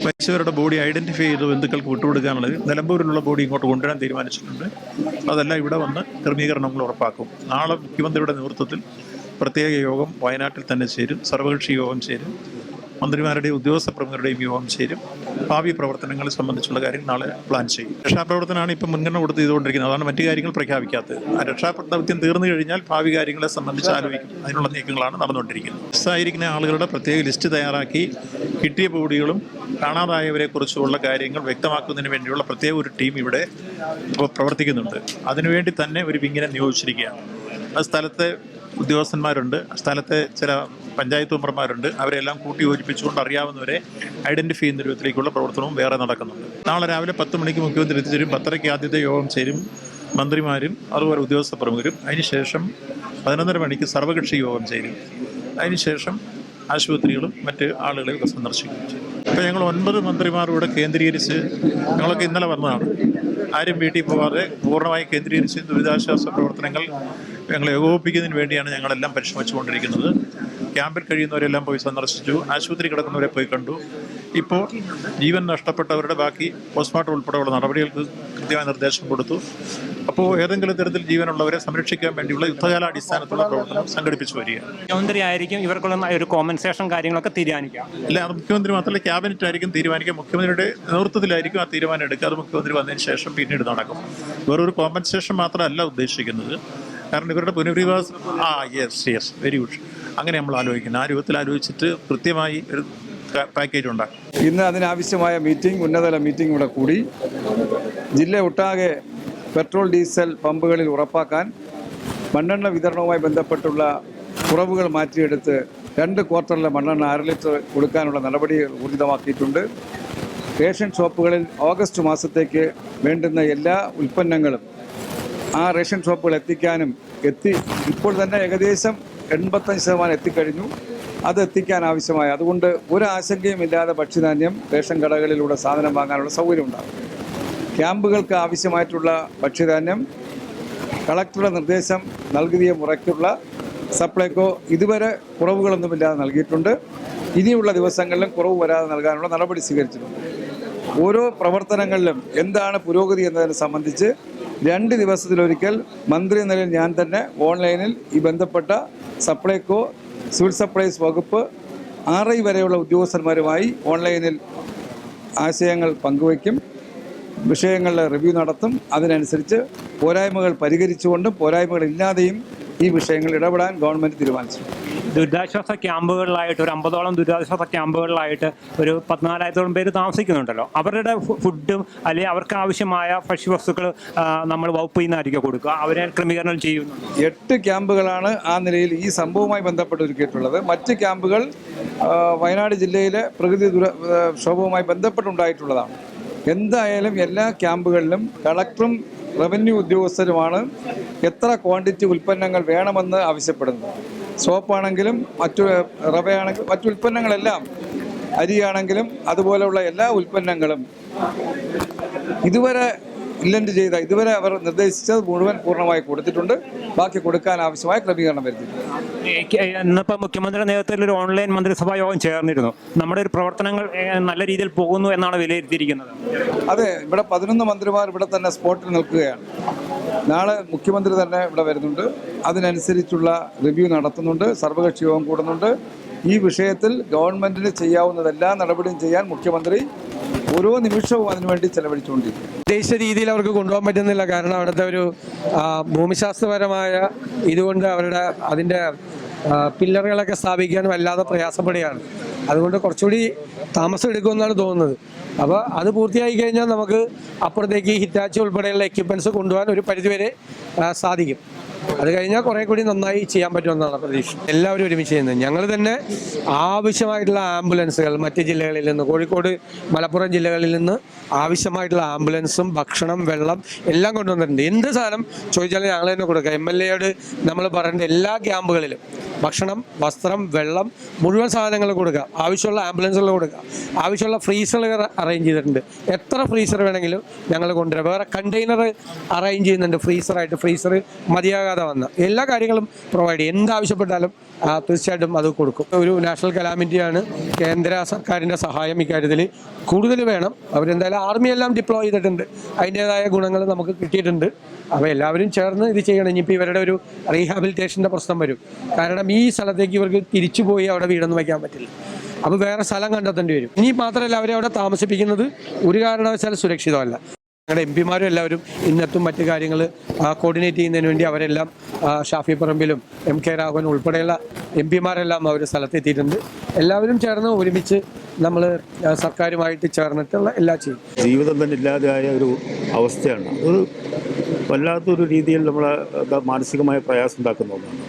മരിച്ചവരുടെ body identify ചെയ്ത് ബന്ധുക്കൾക്ക് വിട്ടുകൊടുക്കാനുള്ളത്. നിലമ്പൂരിലുള്ള ബോഡി ഇങ്ങോട്ട് കൊണ്ടുവരാൻ തീരുമാനിച്ചിട്ടുണ്ട്. അതെല്ലാം ഇവിടെ വന്ന് ക്രമീകരണങ്ങൾ ഉറപ്പാക്കും. നാളെ മുഖ്യമന്ത്രിയുടെ നേതൃത്വത്തിൽ പ്രത്യേക യോഗം വയനാട്ടിൽ തന്നെ ചേരും. സർവകക്ഷി യോഗം ചേരും. മന്ത്രിമാരുടെയും ഉദ്യോഗസ്ഥ പ്രമുഖരുടെയും യോഗം ചേരും. ഭാവി പ്രവർത്തനങ്ങളെ സംബന്ധിച്ചുള്ള കാര്യങ്ങൾ നാളെ പ്ലാൻ ചെയ്യും. രക്ഷാപ്രവർത്തനമാണ് ഇപ്പം മുൻഗണന കൊടുത്ത് ചെയ്തുകൊണ്ടിരിക്കുന്നത്. അതാണ് മറ്റു കാര്യങ്ങൾ പ്രഖ്യാപിക്കാത്തത്. ആ രക്ഷാദൗത്യം തീർന്നു കഴിഞ്ഞാൽ ഭാവി കാര്യങ്ങളെ സംബന്ധിച്ച് ആലോചിക്കും. അതിനുള്ള നീക്കങ്ങളാണ് നടന്നുകൊണ്ടിരിക്കുന്നത്. മിസ്സായിരിക്കുന്ന ആളുകളുടെ പ്രത്യേക ലിസ്റ്റ് തയ്യാറാക്കി കിട്ടിയ ബോഡികളും കാണാതായവരെ കുറിച്ചുള്ള കാര്യങ്ങൾ വ്യക്തമാക്കുന്നതിന് വേണ്ടിയുള്ള പ്രത്യേക ഒരു ടീം ഇവിടെ പ്രവർത്തിക്കുന്നുണ്ട്. അതിനുവേണ്ടി തന്നെ ഒരു വിങ്ങിനെ നിയോഗിച്ചിരിക്കുകയാണ്. ആ സ്ഥലത്തെ ഉദ്യോഗസ്ഥന്മാരുണ്ട്. സ്ഥലത്തെ ചില പഞ്ചായത്ത് മെമ്പർമാരുണ്ട്. അവരെല്ലാം കൂട്ടി യോജിപ്പിച്ചുകൊണ്ട് അറിയാവുന്നവരെ ഐഡന്റിഫൈ ചെയ്യുന്ന രൂപത്തിലേക്കുള്ള പ്രവർത്തനവും വേറെ നടക്കുന്നുണ്ട്. നാളെ രാവിലെ പത്ത് മണിക്ക് മുഖ്യമന്ത്രി എത്തിച്ചേരും. പത്തരയ്ക്ക് ആദ്യത്തെ യോഗം ചേരും മന്ത്രിമാരും അതുപോലെ ഉദ്യോഗസ്ഥ പ്രമുഖരും. അതിനുശേഷം പതിനൊന്നര മണിക്ക് സർവകക്ഷി യോഗം ചേരും. അതിനുശേഷം ആശുപത്രികളും മറ്റ് ആളുകളെ ഒക്കെ സന്ദർശിക്കുകയും ചെയ്യും അപ്പോൾ ഞങ്ങൾ ഒൻപത് മന്ത്രിമാർ ഇവിടെ കേന്ദ്രീകരിച്ച് ഞങ്ങളൊക്കെ ഇന്നലെ വന്നതാണ്. ആരും വീട്ടിൽ പോകാതെ പൂർണമായി കേന്ദ്രീകരിച്ച് ദുരിതാശ്വാസ പ്രവർത്തനങ്ങൾ ഞങ്ങൾ ഏകോപിപ്പിക്കുന്നതിന് വേണ്ടിയാണ് ഞങ്ങളെല്ലാം പരിശ്രമിച്ചുകൊണ്ടിരിക്കുന്നത്. ക്യാമ്പിൽ കഴിയുന്നവരെല്ലാം പോയി സന്ദർശിച്ചു. ആശുപത്രി കിടക്കുന്നവരെ പോയി കണ്ടു. ഇപ്പോൾ ജീവൻ നഷ്ടപ്പെട്ടവരുടെ ബാക്കി പോസ്റ്റ്മോർട്ടം ഉൾപ്പെടെയുള്ള നടപടികൾക്ക് കൃത്യമായ നിർദ്ദേശം കൊടുത്തു. അപ്പോൾ ഏതെങ്കിലും തരത്തിൽ ജീവനുള്ളവരെ സംരക്ഷിക്കാൻ വേണ്ടിയുള്ള യുദ്ധകാലാടിസ്ഥാനത്തുള്ള പ്രവർത്തനം സംഘടിപ്പിച്ചു വരികയാണ്. ആയിരിക്കും ഇവർക്കുള്ള ഒരു കോമ്പൻസേഷൻ കാര്യങ്ങളൊക്കെ തീരുമാനിക്കാം. അല്ല അത് മുഖ്യമന്ത്രി മാത്രമല്ല ക്യാബിനറ്റ് ആയിരിക്കും തീരുമാനിക്കുക. മുഖ്യമന്ത്രിയുടെ നേതൃത്വത്തിലായിരിക്കും ആ തീരുമാനം എടുക്കുക അത് മുഖ്യമന്ത്രി വന്നതിന് ശേഷം പിന്നീട് നടക്കും. വേറൊരു കോമ്പൻസേഷൻ മാത്രമല്ല ഉദ്ദേശിക്കുന്നത്. കാരണം ഇവരുടെ പുനരധിവാസം ആ യെസ് യെസ് വെരി ഗുഡ് അങ്ങനെ നമ്മൾ ആലോചിക്കുന്നു. ആ രൂപത്തിൽ ആലോചിച്ചിട്ട് കൃത്യമായി ഒരു പാക്കേജ് ഉണ്ടാക്കും ഇന്ന് അതിനാവശ്യമായ മീറ്റിംഗ് ഉന്നതതല മീറ്റിംഗ് ഇവിടെ കൂടി. ജില്ല ഒട്ടാകെ പെട്രോൾ ഡീസൽ പമ്പുകളിൽ ഉറപ്പാക്കാൻ മണ്ണെണ്ണ വിതരണവുമായി ബന്ധപ്പെട്ടുള്ള കുറവുകൾ മാറ്റിയെടുത്ത് രണ്ട് ക്വാർട്ടറിലെ മണ്ണെണ്ണ അര ലിറ്റർ കൊടുക്കാനുള്ള നടപടികൾ ഊർജിതമാക്കിയിട്ടുണ്ട്. റേഷൻ ഷോപ്പുകളിൽ ഓഗസ്റ്റ് മാസത്തേക്ക് വേണ്ടുന്ന എല്ലാ ഉൽപ്പന്നങ്ങളും ആ റേഷൻ ഷോപ്പുകൾ എത്തിക്കാനും എത്തി ഇപ്പോൾ തന്നെ ഏകദേശം എൺപത്തഞ്ച് ശതമാനം എത്തിക്കഴിഞ്ഞു. അത് എത്തിക്കാൻ ആവശ്യമായ അതുകൊണ്ട് ഒരു ആശങ്കയും ഇല്ലാതെ ഭക്ഷ്യധാന്യം റേഷൻ കടകളിലൂടെ സാധനം വാങ്ങാനുള്ള സൗകര്യം ഉണ്ടാകും. ക്യാമ്പുകൾക്ക് ആവശ്യമായിട്ടുള്ള ഭക്ഷ്യധാന്യം കളക്ടറുടെ നിർദ്ദേശം നൽകിയ മുറയ്ക്കുള്ള സപ്ലൈകോ ഇതുവരെ കുറവുകളൊന്നുമില്ലാതെ നൽകിയിട്ടുണ്ട്. ഇനിയുള്ള ദിവസങ്ങളിലും കുറവ് വരാതെ നൽകാനുള്ള നടപടി സ്വീകരിച്ചിട്ടുണ്ട്. ഓരോ പ്രവർത്തനങ്ങളിലും എന്താണ് പുരോഗതി എന്നതിനെ സംബന്ധിച്ച് രണ്ട് ദിവസത്തിലൊരിക്കൽ മന്ത്രി നിലയിൽ ഞാൻ തന്നെ ഓൺലൈനിൽ ഈ ബന്ധപ്പെട്ട സപ്ലൈകോ സിവിൽ സപ്ലൈസ് വകുപ്പ് ആറ് വരെയുള്ള ഉദ്യോഗസ്ഥന്മാരുമായി ഓൺലൈനിൽ ആശയങ്ങൾ പങ്കുവയ്ക്കും വിഷയങ്ങളുടെ റിവ്യൂ നടത്തും. അതിനനുസരിച്ച് പോരായ്മകൾ പരിഹരിച്ചുകൊണ്ടും പോരായ്മകളില്ലാതെയും ഈ വിഷയങ്ങൾ ഇടപെടാൻ ഗവൺമെന്റ് തീരുമാനിച്ചു ദുരിതാശ്വാസ ക്യാമ്പുകളിലായിട്ട് ഒരു അമ്പതോളം ദുരിതാശ്വാസ ക്യാമ്പുകളിലായിട്ട് ഒരു പതിനാലായിരത്തോളം പേര് താമസിക്കുന്നുണ്ടല്ലോ. അവരുടെ ഫുഡും അല്ലെങ്കിൽ അവർക്ക് ആവശ്യമായ ഭക്ഷ്യവസ്തുക്കൾ നമ്മൾ വകുപ്പിൽ നിന്നായിരിക്കും കൊടുക്കുക. അവരെ ക്രമീകരണം ചെയ്യുന്നു എട്ട് ക്യാമ്പുകളാണ് ആ നിലയിൽ ഈ സംഭവവുമായി ബന്ധപ്പെട്ട് ഒരുക്കിയിട്ടുള്ളത് മറ്റ് ക്യാമ്പുകൾ വയനാട് ജില്ലയിലെ പ്രകൃതി ദുര ആ, ക്ഷോഭവുമായി ബന്ധപ്പെട്ടുണ്ടായിട്ടുള്ളതാണ്. എന്തായാലും എല്ലാ ക്യാമ്പുകളിലും കളക്ടറും റവന്യൂ ഉദ്യോഗസ്ഥരുമാണ് എത്ര ക്വാണ്ടിറ്റി ഉൽപ്പന്നങ്ങൾ വേണമെന്ന് ആവശ്യപ്പെടുന്നത്. സോപ്പാണെങ്കിലും മറ്റു റവയാണെങ്കിലും മറ്റു ഉൽപ്പന്നങ്ങളെല്ലാം അരിയാണെങ്കിലും അതുപോലെയുള്ള എല്ലാ ഉൽപ്പന്നങ്ങളും ഇതുവരെ ഇല്ലന്റ് ചെയ്ത ഇതുവരെ അവർ നിർദ്ദേശിച്ചത് മുഴുവൻ പൂർണമായി കൊടുത്തിട്ടുണ്ട്. ബാക്കി കൊടുക്കാൻ ആവശ്യമായ ക്രമീകരണം വരുത്തിയിട്ടുണ്ട്. ഇന്നിപ്പോൾ മുഖ്യമന്ത്രിയുടെ നേതൃത്വത്തിൽ ഒരു ഓൺലൈൻ മന്ത്രിസഭാ യോഗം ചേർന്നിരുന്നു. നമ്മുടെ ഒരു പ്രവർത്തനങ്ങൾ നല്ല രീതിയിൽ പോകുന്നു എന്നാണ് വിലയിരുത്തിയിരിക്കുന്നത്. അതെ ഇവിടെ പതിനൊന്ന് മന്ത്രിമാർ ഇവിടെ തന്നെ സ്പോട്ടിൽ നിൽക്കുകയാണ്. നാളെ മുഖ്യമന്ത്രി തന്നെ ഇവിടെ വരുന്നുണ്ട്. അതിനനുസരിച്ചുള്ള റിവ്യൂ നടത്തുന്നുണ്ട്. സർവകക്ഷി യോഗം കൂടുന്നുണ്ട്. ഈ വിഷയത്തിൽ ഗവൺമെന്റിന് ചെയ്യാവുന്നതെല്ലാ നടപടിയും ചെയ്യാൻ മുഖ്യമന്ത്രി ഓരോ നിമിഷവും അതിനുവേണ്ടി ചെലവഴിച്ചുകൊണ്ടിരിക്കും ദേശീയ രീതിയിൽ അവർക്ക് കൊണ്ടുപോകാൻ പറ്റുന്നില്ല. കാരണം അവിടുത്തെ ഒരു ഭൂമിശാസ്ത്രപരമായ ഇതുകൊണ്ട് അവരുടെ അതിന്റെ പില്ലറുകളൊക്കെ സ്ഥാപിക്കാൻ വല്ലാതെ പ്രയാസപ്പെടുകയാണ്. അതുകൊണ്ട് കുറച്ചുകൂടി താമസം എടുക്കുമെന്നാണ് തോന്നുന്നത്. അപ്പോൾ അത് പൂർത്തിയായി കഴിഞ്ഞാൽ നമുക്ക് അപ്പുറത്തേക്ക് ഹിറ്റാച്ചി ഉൾപ്പെടെയുള്ള എക്യുപ്മെന്റ്സ് കൊണ്ടുപോകാൻ ഒരു പരിധിവരെ സാധിക്കും. അത് കഴിഞ്ഞാൽ കുറേ കൂടി നന്നായി ചെയ്യാൻ പറ്റുമെന്നാണ് പ്രതീക്ഷ. എല്ലാവരും ഒരുമിച്ച് ചെയ്യുന്നത് ഞങ്ങൾ തന്നെ ആവശ്യമായിട്ടുള്ള ആംബുലൻസുകൾ മറ്റ് ജില്ലകളിൽ നിന്ന് കോഴിക്കോട് മലപ്പുറം ജില്ലകളിൽ നിന്ന് ആവശ്യമായിട്ടുള്ള ആംബുലൻസും ഭക്ഷണം വെള്ളം എല്ലാം കൊണ്ടുവന്നിട്ടുണ്ട്. എന്ത് സാധനം ചോദിച്ചാലും ഞങ്ങൾ തന്നെ കൊടുക്കുക എം എൽ എയോട് നമ്മൾ പറയേണ്ട എല്ലാ ക്യാമ്പുകളിലും ഭക്ഷണം വസ്ത്രം വെള്ളം മുഴുവൻ സാധനങ്ങൾ കൊടുക്കുക. ആവശ്യമുള്ള ആംബുലൻസുകൾ കൊടുക്കുക. ആവശ്യമുള്ള ഫ്രീസറുകൾ അറേഞ്ച് ചെയ്തിട്ടുണ്ട്. എത്ര ഫ്രീസർ വേണമെങ്കിലും ഞങ്ങൾ കൊണ്ടുവരാം. വേറെ കണ്ടെയ്നർ അറേഞ്ച് ചെയ്യുന്നുണ്ട്. ഫ്രീസറായിട്ട് ഫ്രീസർ മതിയാകാതെ വന്ന. എല്ലാ കാര്യങ്ങളും പ്രൊവൈഡ് ചെയ്യും. എന്താവശ്യപ്പെട്ടാലും തീർച്ചയായിട്ടും അത് കൊടുക്കും. ഒരു നാഷണൽ കലാമിറ്റിയാണ് കേന്ദ്ര സർക്കാരിന്റെ സഹായം ഇക്കാര്യത്തിൽ. കൂടുതൽ വേണം. അവരെന്തായാലും ആർമിയെല്ലാം ഡിപ്ലോയ് ചെയ്തിട്ടുണ്ട്. അതിന്റെതായ ഗുണങ്ങൾ നമുക്ക് കിട്ടിയിട്ടുണ്ട്. അപ്പോൾ എല്ലാവരും ചേർന്ന് ഇത് ചെയ്യണം. ഇനിയിപ്പോൾ ഇവരുടെ ഒരു റീഹാബിലിറ്റേഷന്റെ പ്രശ്നം വരും. കാരണം ഈ സ്ഥലത്തേക്ക് ഇവർക്ക് തിരിച്ചു പോയി അവിടെ വീടൊന്നും വയ്ക്കാൻ പറ്റില്ല. അപ്പോൾ വേറെ സ്ഥലം കണ്ടെത്തേണ്ടി വരും. ഇനി മാത്രമല്ല അവരെ അവിടെ താമസിപ്പിക്കുന്നത് ഒരു കാരണവശാലും സുരക്ഷിതമല്ല. ഞങ്ങളുടെ എം പിമാരും എല്ലാവരും ഇന്നത്തും മറ്റു കാര്യങ്ങൾ കോർഡിനേറ്റ് ചെയ്യുന്നതിന് വേണ്ടി അവരെല്ലാം ഷാഫി പറമ്പിലും എം കെ രാഘവൻ ഉൾപ്പെടെയുള്ള എം പിമാരെല്ലാം അവർ സ്ഥലത്തെത്തിയിട്ടുണ്ട്. എല്ലാവരും ചേർന്ന് ഒരുമിച്ച് നമ്മൾ സർക്കാരുമായിട്ട് ചേർന്നിട്ടുള്ള എല്ലാ ചെയ്യും. ജീവിതം തന്നെ ഇല്ലാതെയായ ഒരു അവസ്ഥയാണ്. ഒരു വല്ലാത്തൊരു രീതിയിൽ നമ്മൾ മാനസികമായ പ്രയാസം ഉണ്ടാക്കുന്ന ഒന്നാണ്.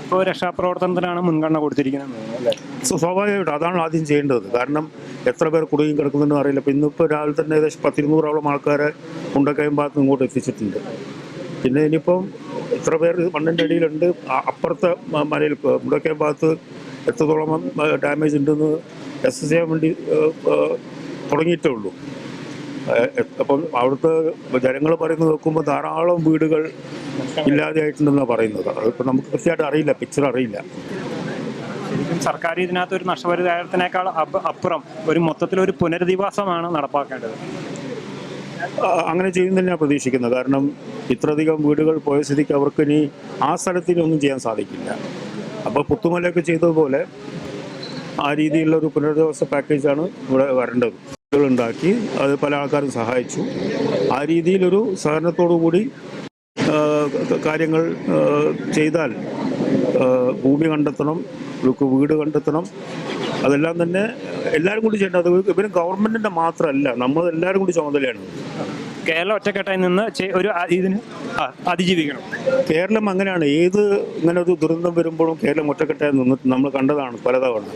ഇപ്പോൾ രക്ഷാപ്രവർത്തനത്തിനാണ് മുൻഗണന കൊടുത്തിരിക്കുന്നത്. സ്വാഭാവികമായിട്ടും അതാണ് ആദ്യം ചെയ്യേണ്ടത്. കാരണം എത്ര പേർ കുടുങ്ങി കിടക്കുന്നുണ്ടെന്ന് അറിയില്ല. അപ്പം ഇന്നിപ്പോൾ രാവിലെ തന്നെ ഏകദേശം പത്തിരുന്നൂറോളം ആൾക്കാരെ മുണ്ടക്കയം ഭാഗത്ത് ഇങ്ങോട്ട് എത്തിച്ചിട്ടുണ്ട്. പിന്നെ ഇനിയിപ്പം എത്ര പേർ മണ്ണിന്റെ അടിയിലുണ്ട് അപ്പുറത്തെ മലയിൽ മുണ്ടക്കയം ഭാഗത്ത് എത്രത്തോളം ഡാമേജ് ഉണ്ടെന്ന് എസ് ചെയ്യാൻ വേണ്ടി തുടങ്ങിയിട്ടേ ഉള്ളൂ. അപ്പം അവിടുത്തെ ജനങ്ങൾ പറയുന്നത് നോക്കുമ്പോൾ ധാരാളം വീടുകൾ ഇല്ലാതെയായിട്ടുണ്ടെന്നാണ് പറയുന്നത്. അതിപ്പോൾ നമുക്ക് കൃത്യമായിട്ട് അറിയില്ല പിക്ചർ അറിയില്ല. ശരിക്കും സർക്കാർ ഇതിനകത്ത് ഒരു നഷ്ടപരിഹാരത്തിനേക്കാൾ അപ്പുറം ഒരു മൊത്തത്തിലൊരു പുനരധിവാസമാണ് നടപ്പാക്കേണ്ടത്. അങ്ങനെ ചെയ്യുന്നതിന് ഞാൻ പ്രതീക്ഷിക്കുന്നത്. കാരണം ഇത്രയധികം വീടുകൾ പോയ സ്ഥിതിക്ക് അവർക്ക് ഇനി ആ സ്ഥലത്തിൽ ഒന്നും ചെയ്യാൻ സാധിക്കില്ല. അപ്പോൾ പുത്തുമലയൊക്കെ ചെയ്തതുപോലെ ആ രീതിയിലുള്ള ഒരു പുനരധിവാസ പാക്കേജാണ് ഇവിടെ വരേണ്ടത്. ഉണ്ടാക്കി അത് പല ആൾക്കാരും സഹായിച്ചു. ആ രീതിയിലൊരു സഹകരണത്തോടു കൂടി കാര്യങ്ങൾ ചെയ്താൽ ഭൂമി കണ്ടെത്തണം ഇവർക്ക് വീട് കണ്ടെത്തണം. അതെല്ലാം തന്നെ എല്ലാവരും കൂടി ചെയ്യേണ്ടത് ഇവരും ഗവൺമെന്റിന്റെ മാത്രമല്ല നമ്മൾ എല്ലാവരും കൂടി ചുമതലയാണ്. കേരളം ഒറ്റക്കെട്ടായി നിന്ന് ഒരു ഇതിന് അതിജീവിക്കണം. കേരളം അങ്ങനെയാണ്. ഏത് ഇങ്ങനെ ഒരു ദുരന്തം വരുമ്പോഴും കേരളം ഒറ്റക്കെട്ടായി നിന്ന് നമ്മൾ കണ്ടതാണ് പലതവണ.